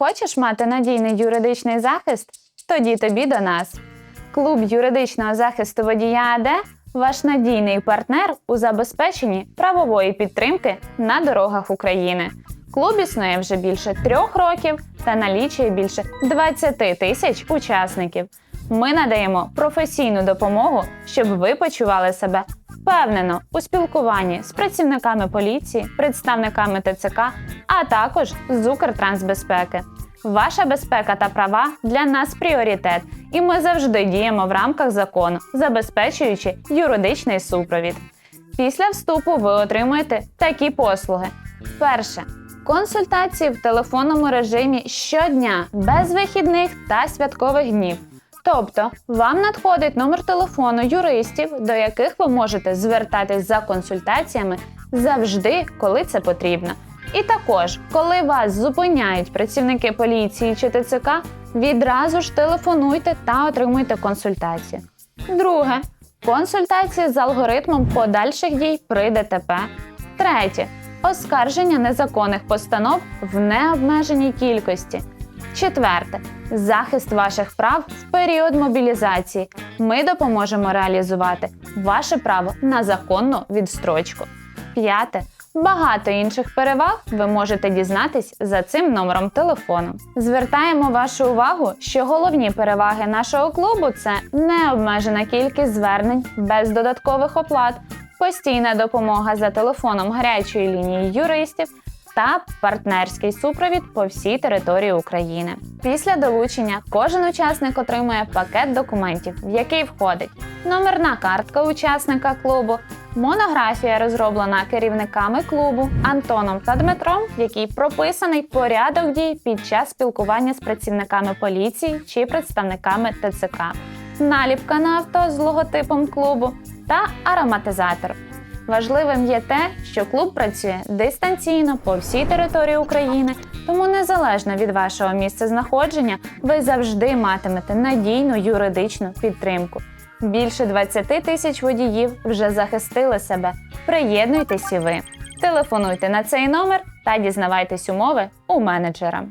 Хочеш мати надійний юридичний захист? Тоді тобі до нас. Клуб юридичного захисту водія АД ваш надійний партнер у забезпеченні правової підтримки на дорогах України. Клуб існує вже більше трьох років та налічує більше 20 тисяч учасників. Ми надаємо професійну допомогу, щоб ви почували себе впевнено у спілкуванні з працівниками поліції, представниками ТЦК, а також з Укртрансбезпеки. Ваша безпека та права для нас пріоритет, і ми завжди діємо в рамках закону, забезпечуючи юридичний супровід. Після вступу ви отримуєте такі послуги: перше консультації в телефонному режимі щодня без вихідних та святкових днів. Тобто вам надходить номер телефону юристів, до яких ви можете звертатись за консультаціями завжди, коли це потрібно. І також, коли вас зупиняють працівники поліції чи ТЦК, відразу ж телефонуйте та отримуйте консультацію. Друге консультації з алгоритмом подальших дій при ДТП. Третє оскарження незаконних постанов в необмеженій кількості. Четверте захист ваших прав в період мобілізації. Ми допоможемо реалізувати ваше право на законну відстрочку. П'яте. Багато інших переваг ви можете дізнатись за цим номером телефону. Звертаємо вашу увагу, що головні переваги нашого клубу це необмежена кількість звернень без додаткових оплат, постійна допомога за телефоном гарячої лінії юристів та партнерський супровід по всій території України. Після долучення кожен учасник отримує пакет документів, в який входить номерна картка учасника клубу, монографія, розроблена керівниками клубу Антоном та Дмитром, в якій прописаний порядок дій під час спілкування з працівниками поліції чи представниками ТЦК, наліпка на авто з логотипом клубу та ароматизатор. Важливим є те, що клуб працює дистанційно по всій території України, тому незалежно від вашого місця знаходження, ви завжди матимете надійну юридичну підтримку. Більше 20 тисяч водіїв вже захистили себе. Приєднуйтесь і ви. Телефонуйте на цей номер та дізнавайтесь умови у менеджера.